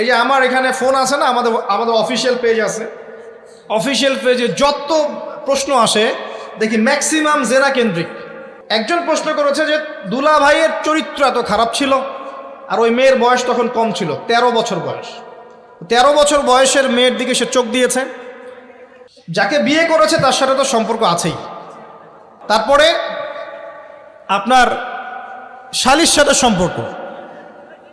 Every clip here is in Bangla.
এই যে আমার এখানে ফোন আছে না, আমাদের আমাদের অফিসিয়াল পেজ আছে। অফিসিয়াল পেজে যত প্রশ্ন আসে, দেখি ম্যাক্সিমাম জেনা কেন্দ্রিক। একজন প্রশ্ন করেছে যে, দুলা ভাইয়ের চরিত্র এত খারাপ ছিল, আর ওই মেয়ের বয়স তখন কম ছিল ১৩ বছর বয়স। ১৩ বছর বয়সের মেয়ের দিকে সে চোখ দিয়েছে। যাকে বিয়ে করেছে, তার সাথে তো সম্পর্ক আছেই। তারপরে আপনার শালির সাথে সম্পর্ক।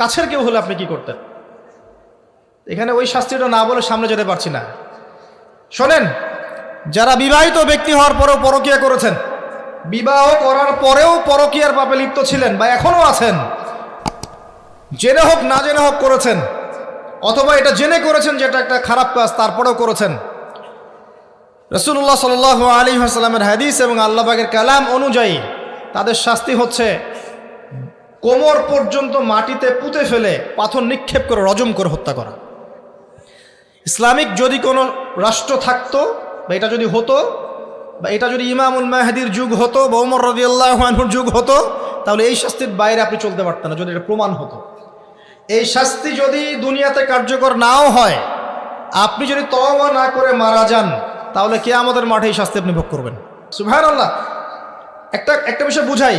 কাছের কেউ হলে আপনি কি করতেন? এখানে ওই শাস্তিটা না বলে সামনে যেতে পারছি না। শোনেন, যারা বিবাহিত ব্যক্তি হওয়ার পরেও পরকিয়া করেছেন, বিবাহ করার পরেও পরকিয়ার পাপে লিপ্ত ছিলেন বা এখনও আছেন, জেনে হোক, না জেনে হোক করেছেন, অথবা এটা জেনে করেছেন যেটা একটা খারাপ কাজ, তারপরেও করেছেন। রসুল্লাহ সাল আলী হাসালামের হাদিস এবং আল্লাহবাগের কালাম অনুযায়ী তাদের শাস্তি হচ্ছে কোমর পর্যন্ত মাটিতে পুঁতে ফেলে পাথর নিক্ষেপ করে, রজম করে হত্যা করা। ইসলামিক যদি কোনো রাষ্ট্র থাকতো, বা এটা যদি হতো, বা এটা যদি ইমামুল মাহাদির যুগ হতো, বা উমর রদিয়াল্লাহর যুগ হতো, তাহলে এই শাস্তির বাইরে আপনি চলতে পারতেন না, যদি এটা প্রমাণ হতো। এই শাস্তি যদি দুনিয়াতে কার্যকর নাও হয়, আপনি যদি তওবা না করে মারা যান, তাহলে কে আমাদের মাঠে এই শাস্তি আপনি ভোগ করবেন। সুভান আল্লাহ একটা একটা বিষয় বুঝাই।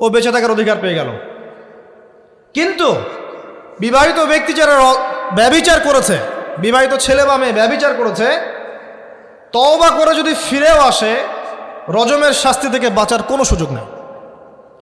ও বেঁচে থাকার অধিকার পেয়ে গেল। কিন্তু বিবাহিত ব্যক্তি যারা ব্যবিচার করেছে, বিবাহিত ছেলে বা মেয়ে ব্যবিচার করেছে, তওবা করে যদি ফিরেও আসে, রজমের শাস্তি থেকে বাঁচার কোনো সুযোগ নেই।